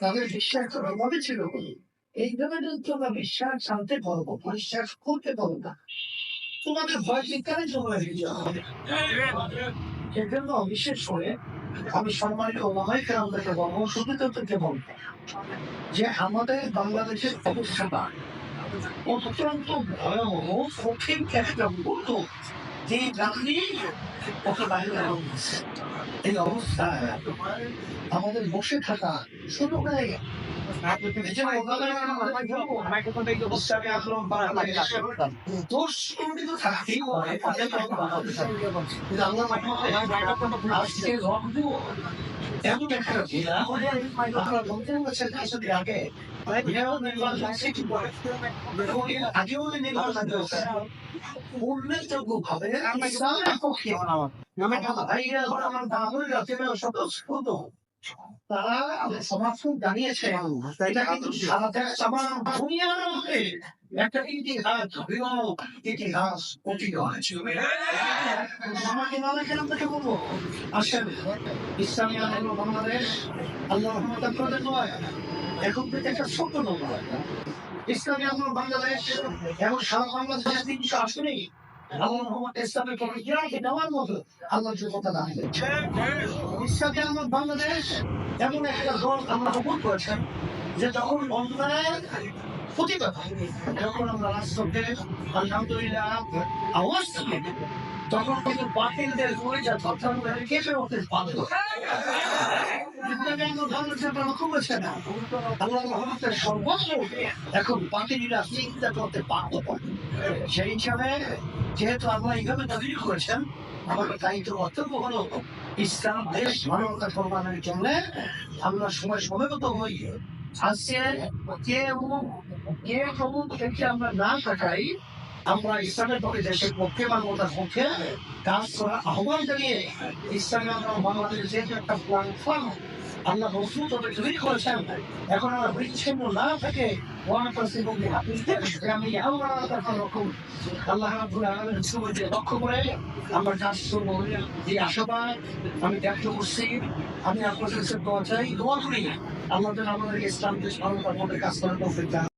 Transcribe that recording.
তাদের বিশ্বাস অভাবে ছিল এই জন্য তোমরা বিশ্বাস আনতে পারব বিশ্বাস করতে পারব না। তোমাদের ভয় জন্য এগিয়ে যেতে হবে। সেজন্য বিশেষ করে আমি সম্মানিত ওলামাই কেরামদেরকে বলব সুবিধাদেরকে বলব যে আমাদের বাংলাদেশের অবস্থাটা অত্যন্ত ভয়াবহ, কঠিন একটা মুহূর্ত যে জাতি ওকে বাইরে এই অবস্থায় আমাদের বসে থাকা শুধু নেই। দোষ এমন একটা জেলা আপনারা বলতে পারছেন আসলে আগে এরাও নির্বাচন সিটি আগেও নির্বাচন হয়েছে উল্লেখযোগ্য ভাবে আমি পক্ষে ভাইরা আমার দাদুর রাতের সদস্য তারা সমর্থন জানিয়েছে। মধ্যে একটা ইতিহাস ইতিহাস অতীত আমাকে কেন বলব? আসেন ইসলামী বাংলাদেশ আল্লাহ নয় এখন থেকে একটা ছোট্ট নম্বর ইসলামী আন্দোলন বাংলাদেশ এখন সারা বাংলাদেশের তিনশো আসনেই আল্লাহ নেওয়ার মতো আল্লাহ যোগ্যতা দান ইসলামী বাংলাদেশ, এমন একটা দল আমরা গ্রহণ করেছেন যে যখন অন্যায় প্রতিবাদ যখন আমরা রাষ্ট্রকে, আলহামদুলিল্লাহ, আওয়াজ তখন কিন্তু বাতিলদের করে যা ধর্ষণদের কেঁপে উঠতে বাধ্য আল্লাহ এখন বাতিলরা চিন্তা করতে বাধ্য সেই হিসাবে যেহেতু আমরা এইভাবে দাবি করেছেন, আমাদের দায়িত্ব কর্তব্য হলো ইসলাম দেশ মানবতা সম্মানের জন্য আমরা সময় সময়গত হই। আজকে কেউ কে কমন থেকে আমরা না থাকাই আমরা ইসলামের পক্ষে, দেশের পক্ষে মানবতার পক্ষে কাজ করা আহ্বান জানিয়ে ইসলামী আন্দোলন বাংলাদেশের যেহেতু একটা প্ল্যাটফর্ম আল্লাহ রসুল তবে তৈরি করেছেন, এখন আমরা বিচ্ছিন্ন না থেকে আমি আল্লাহ লক্ষ্য করে। আমরা কাজ করব আমাদের মধ্যে কাজ করার